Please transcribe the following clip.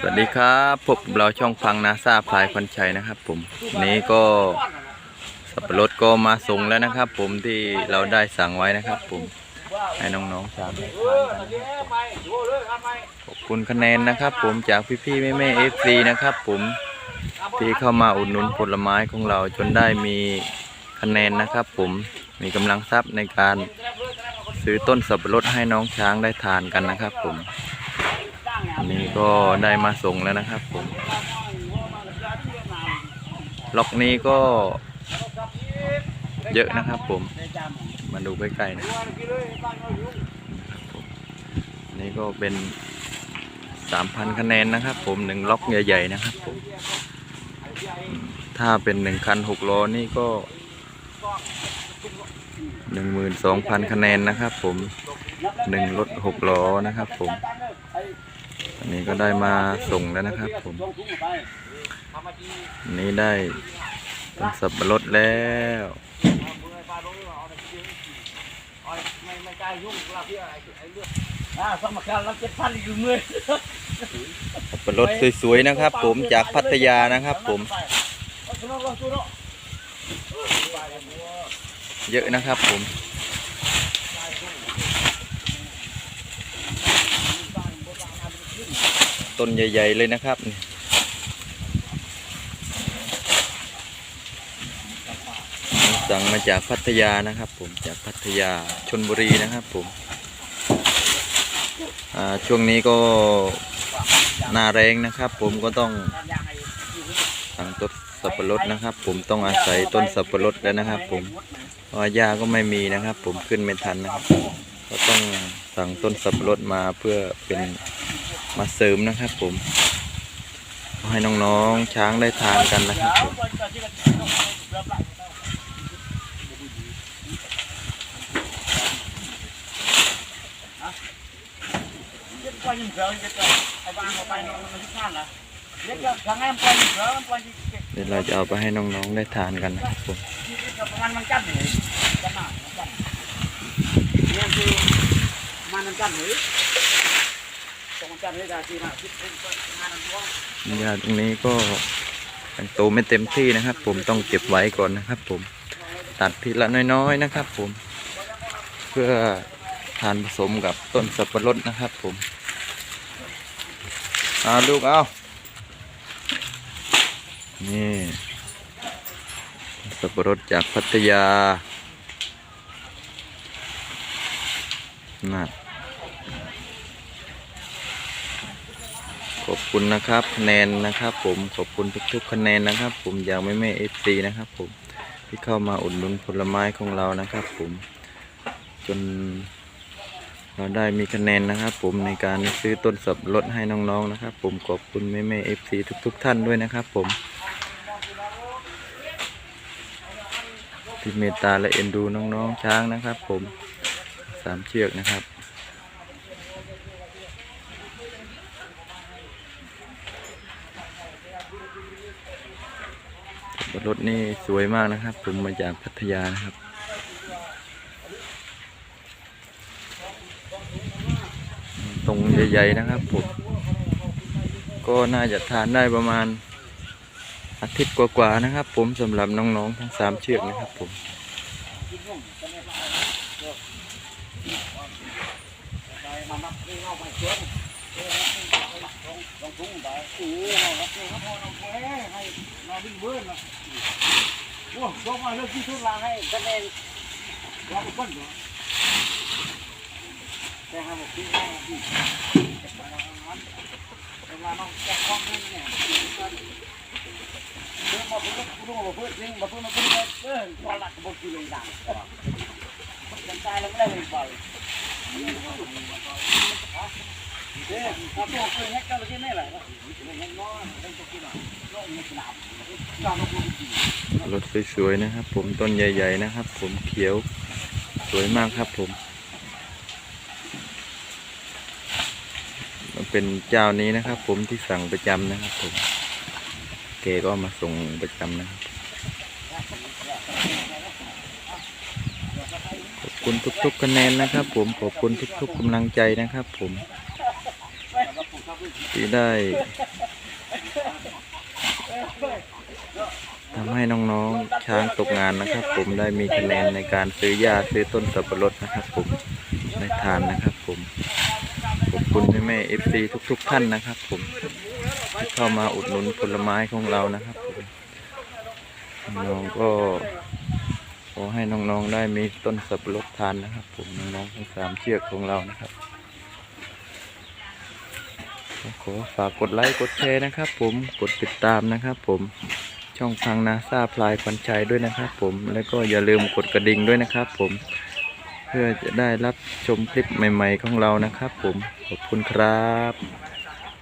สวัสดีครับพบเราช่องฟังนาซาพลายพันชัยนะครับ ผมนี้ก็สับปะรดก็มาส่งแล้วนะครับ ผมที่เราได้สั่งไว้นะครับ ผมให้น้องๆทานได้านกันนะครับขอบคุณคะแนนนะครับ ผมจากพี่ๆแม่ๆเอฟซีนะครับ ผมที่เข้ามาอุดหนุนผลไม้ของเราจนได้มีคะแนนนะครับ ผมมีกำลังทรัพย์ในการซื้อต้นสับปะรดให้น้องช้างได้ทานกันนะครับ ผม อันนี้ก็ได้มาส่งแล้วนะครับผมล็อกนี้ก็เยอะนะครับผมมาดูใกล้ๆนะนนี้ก็เป็นสามพันคะแนนนะครับ ผมหนึ่งล็อกใหญ่ ๆ นะครับผมอืมถ้าเป็นหนึ่งคันหกล้อนี่ก็หนึ่งหมื่นสองพันคะแนนนะครับ ผมหนึ่งรถหกล้อนะครับ ผม อันนี้ก็ได้มาส่งแล้วนะครับผมอันนี้ได้ต้นสับปะรดแล้วอ่าสมการเราเจ็ดพันอยู่มือสับปะรดสวยๆนะครับ ผมจากพัทยานะครับ ผม เยอะนะครับผม ต้นใหญ่ ๆ เลยนะครับสั่งมาจากพัทยานะครับ ผมจากพัทยาชนบุรีนะครับ ผมช่วงนี้ก็หน้าแรงนะครับ ผมก็ต้องสั่งต้นสับปะรดนะครับ ผมต้องอาศัยต้นสับปะรดแล้วนะครับ ผมเพราะหญ้าก็ไม่มีนะครับ ผมขึ้นไม่ทันนะครับ ก็ต้องสั่งต้นสับปะรดมาเพื่อเป็น มาเสริมนะครับ ผมให้น้องๆช้างได้ทานกันนะครับผมเดี๋ยวเราจะเอาไปให้น้องๆได้ทานกันนะครับผมมันจันเลยจันหรือมันมันจันเล ยตรงจันเลยได้ที่มาตรงนี้ก็ยังโตไม่เต็มที่นะครับ ผมต้องเก็บไว้ก่อนนะครับ ผมตัดทีละน้อยๆนะครับ ผม เพื่อทานผสมกับต้นสับปะรดนะครับ ผมเอาลูกเอานี่สับปะรดจากพัทยาน่ะ ขอบคุณนะครับคะแนนนะครับผมขอบคุณทุกๆคะแนนนะครับ ผมอย่างไม่แม่เอฟซีนะครับ ผมที่เข้ามาอุดหนุนผลไม้ของเรานะครับ ผมจนเราได้มีคะแนนนะครับ ผมในการซื้อต้นสับปะรดให้น้องๆนะครับ ผมขอบคุณแม่แม่เอฟซีทุก ๆ ท่านด้วยนะครับ ผมที่เมตตาและเอ็นดูน้องๆช้างนะครับ ผมสามเชือกนะครับสับปะ รดนี่สวยมากนะครับ ผมมาจากพัทยานะครับ ตรงใหญ่ๆนะครับผม ก็น่าจะทานได้ประมาณอาทิตย์กว่าๆนะครับ ผมสำหรับน้องๆทั้งสามเชือกนะครับผม ลงทุ่งไปโอ้เรารับเองครับพอเราแพ้ให้เราวิ่งเบิ้ลนะโอ้ยกมาเลิกที่ทุนลาให้คะแนนเราไปก้นเหรอแต่ห้าบอกที่ห้าที่เวลาน้องแจ้งข้อมูลเนี่ยเรื่อมาเพื่อนกูต้อมาเพื่อจริงมาเพื่อมาเพื่อนเออตอนหลักบอกกี่เลยดังกันตายแล้วไม่ได้เลยไป รถสวยๆนะครับ ผมต้นใหญ่ ๆ นะครับ ผมเขียวสวยมากครับผมมันเป็นเจ้านี้นะครับ ผมที่สั่งประจำนะครับ ผมเกก็เอมาส่งประจำนะครับขอบคุณทุกๆคะแนนนะครับ ผมขอบคุณทุกๆกำลังใจนะครับ ผม ที่ได้ทำให้น้องๆช้างตกงานนะครับ ผมได้มีคะแนนในการซื้อหญ้าซื้อต้นสับปะรดนะครับ ผมได้ทานนะครับ ผมขอบคุณแม่แม่เอฟซีทุก ๆ ท่านนะครับ ผมที่เข้ามาอุดหนุนผลไม้ของเรานะครับ ผมน้องก็ขอให้น้องๆได้มีต้นสับปะรดทานนะครับ ผมน้องๆทั้งสามเชือกของเรานะครับ ขอฝากกดไลค์กดแชร์นะครับ ผมกดติดตามนะครับ ผมช่องพังนาซาพลายควันชัยด้วยนะครับ ผมแล้วก็อย่าลืมกดกระดิ่งด้วยนะครับ ผมเพื่อจะได้รับชมคลิปใหม่ ๆ ของเรานะครับ ผมขอบคุณครับ